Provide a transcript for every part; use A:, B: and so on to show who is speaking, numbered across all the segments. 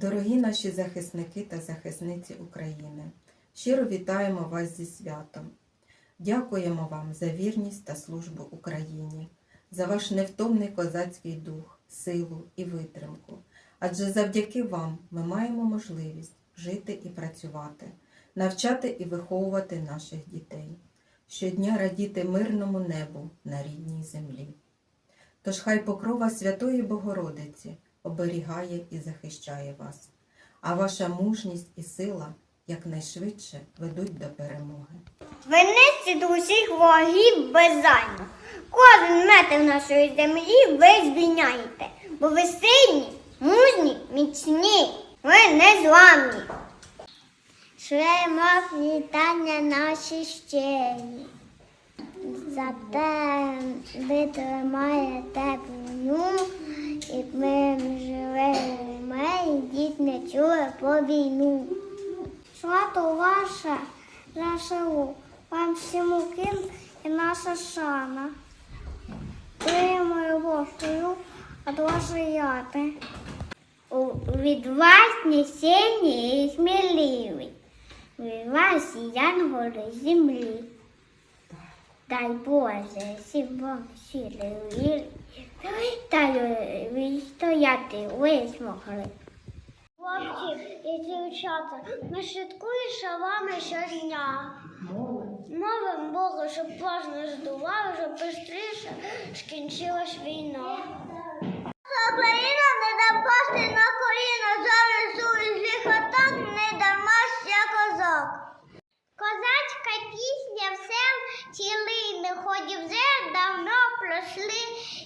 A: Дорогі наші захисники та захисниці України, щиро вітаємо вас зі святом. Дякуємо вам за вірність та службу Україні, за ваш невтомний козацький дух, силу і витримку. Адже завдяки вам ми маємо можливість жити і працювати, навчати і виховувати наших дітей, щодня радіти мирному небу на рідній землі. Тож хай покрова Святої Богородиці оберігає і захищає вас, а ваша мужність і сила якнайшвидше ведуть до перемоги.
B: Винести до усіх ворогів беззайно. Кожен метр нашої землі ви звільняєте, бо ви сильні, мужні, міцні, ви незламні. Шлемо вітання наші щирі. За те ви тримаєте війну, і ми у мене, дід не чули по війну. Свято ваше ЗСУ, вам всім укін і наша шана. Тримаю вашою від вашої яти. Відважні, сильні і сміливі. Від вас янголи землі. Дай Боже, всім вам сили вірі, й стояти ви змогли. Хлопці і дівчата, ми слідкуємо за вами щодня. Молим Бога, щоб не здував, щоб швидше скінчилась війна. Україна не напасти на коліна, зараз у злих атак не дарма ся козак. Козацька пісня всем цілий не вже давно пройшли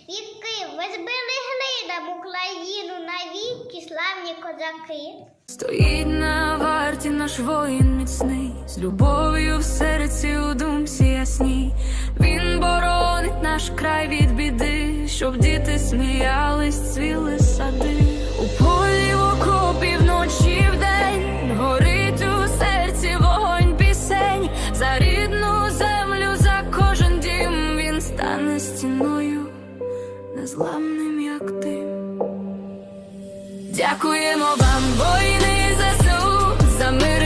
B: віки. Ви зберегли нам Україну навіки, славні козаки.
C: Стоїть на варті наш воїн міцний, з любов'ю в серці у думці ясній. Він боронить наш край від біди, щоб діти сміялись, цвіли стіною, незламним, як ти. Дякуємо вам, воїни, за СУ, за мир.